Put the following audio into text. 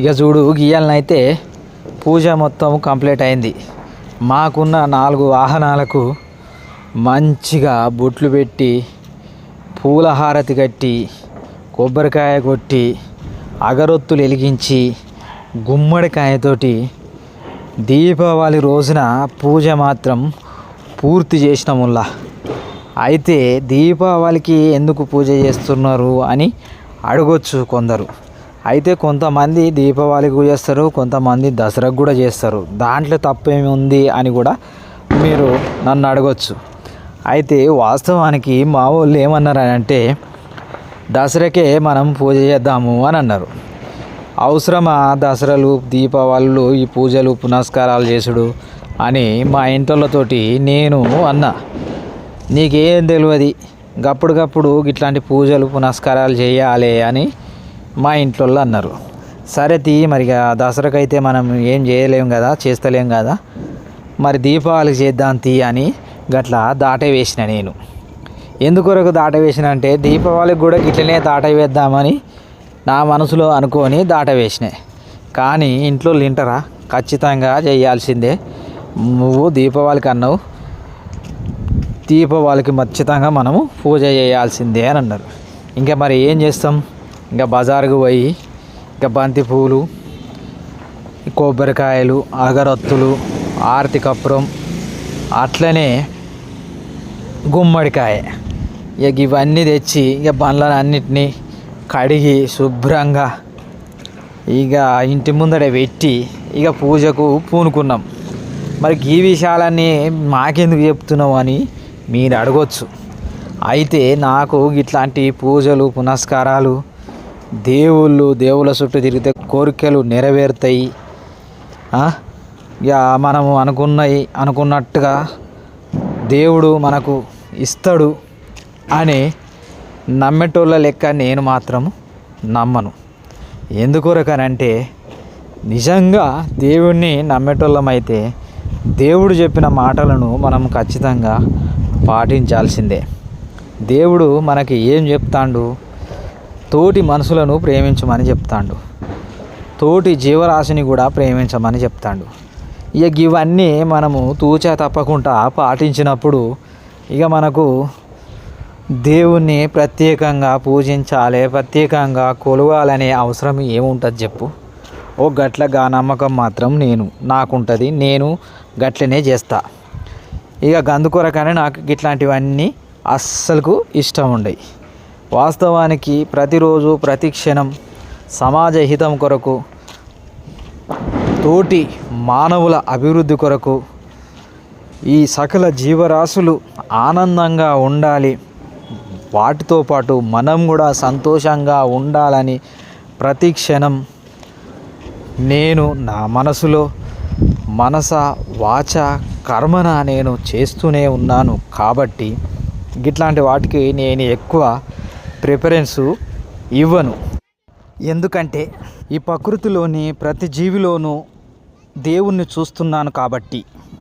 ఇక చూడు గీయాలనైతే పూజ మొత్తం కంప్లీట్ అయింది. మాకున్న నాలుగు వాహనాలకు మంచిగా బొట్లు పెట్టి పూల హారతి కట్టి కొబ్బరికాయ కొట్టి అగరొత్తులు వెలిగించి గుమ్మడికాయతోటి దీపావళి రోజున పూజ మాత్రం పూర్తి చేసినాముల్లా అయితే దీపావళికి ఎందుకు పూజ చేస్తున్నారు అని అడగొచ్చు కొందరు. అయితే కొంతమంది దీపావళికి చేస్తారు కొంతమంది దసరాకు కూడా చేస్తారు. దాంట్లో తప్పేమి ఉంది అని కూడా మీరు నన్ను అడగొచ్చు. అయితే వాస్తవానికి మా వాళ్ళు ఏమన్నారంటే దసరాకే మనం పూజ చేద్దాము అని అన్నారు. అవసరమా దసరాలు దీపావళులు ఈ పూజలు పునస్కారాలు చేసుడు అని మా ఇంటోళ్ళతోటి నేను అన్నా. నీకేం తెలియదు గప్పుడుగప్పుడు ఇట్లాంటి పూజలు పునస్కారాలు చేయాలి అని మా ఇంట్లో అన్నారు. సరే తీ మరి ఇక అయితే మనం ఏం చేయలేం కదా చేస్తలేం కదా మరి దీపావళికి చేద్దాం తీ అని గట్లా దాటే వేసిన నేను. ఎందుకొరకు దాట వేసిన అంటే దీపావళికి కూడా గిట్లనే దాట వేద్దామని నా మనసులో అనుకొని దాట వేసిన. కానీ ఇంట్లో వింటరా? ఖచ్చితంగా చేయాల్సిందే. నువ్వు దీపావళికి అన్నావు. దీపావళికి ఖచ్చితంగా మనము పూజ చేయాల్సిందే అని అన్నారు. ఇంకా మరి ఏం చేస్తాం? ఇంకా బజారుకు పోయి ఇంకా బంతి పూలు కొబ్బరికాయలు అగరొత్తులు ఆరతి కప్పురం అట్లనే గుమ్మడికాయ. ఇక ఇవన్నీ తెచ్చి ఇక బండ్లను అన్నిటినీ కడిగి శుభ్రంగా ఇక ఇంటి ముందర పెట్టి ఇక పూజకు పూనుకున్నాం. మరి ఈ విషయాలన్నీ మాకెందుకు చెప్తున్నావు అని మీరు అడగొచ్చు. అయితే నాకు ఇట్లాంటి పూజలు పునస్కారాలు దేవుళ్ళు దేవుళ్ళ చుట్టూ తిరిగితే కోరికలు నెరవేరుతాయి. ఇక మనము అనుకున్నవి అనుకున్నట్టుగా దేవుడు మనకు ఇస్తాడు అని నమ్మేటోళ్ళ లెక్క నేను మాత్రం నమ్మను. ఎందుకొరకనంటే నిజంగా దేవుణ్ణి నమ్మేటోళ్ళమైతే దేవుడు చెప్పిన మాటలను మనం ఖచ్చితంగా పాటించాల్సిందే. దేవుడు మనకి ఏం చెప్తాడు? తోటి మనుషులను ప్రేమించమని చెప్తాడు. తోటి జీవరాశిని కూడా ప్రేమించమని చెప్తాడు. ఇక ఇవన్నీ మనము తూచా తప్పకుండా పాటించినప్పుడు ఇక మనకు దేవుణ్ణి ప్రత్యేకంగా పూజించాలి ప్రత్యేకంగా కొలవాలనే అవసరం ఏముంటుంది చెప్పు. ఓ గట్లగా నమ్మకం మాత్రం నేను నాకుంటుంది నేను గట్లనే చేస్తా. ఇక గందుకొరకనే నాకు ఇట్లాంటివన్నీ అస్సలకు ఇష్టం ఉండయి. వాస్తవానికి ప్రతిరోజు ప్రతి క్షణం సమాజ హితం కొరకు తోటి మానవుల అభివృద్ధి కొరకు ఈ సకల జీవరాశులు ఆనందంగా ఉండాలి. వాటితో పాటు మనం కూడా సంతోషంగా ఉండాలని ప్రతి క్షణం నేను నా మనసులో మనస వాచ కర్మన నేను చేస్తూనే ఉన్నాను. కాబట్టి ఇట్లాంటి వాటికి నేను ఎక్కువ ప్రిఫరెన్సు ఇవ్వను. ఎందుకంటే ఈ ప్రకృతిలోని ప్రతి జీవిలోనూ దేవుణ్ణి చూస్తున్నాను కాబట్టి.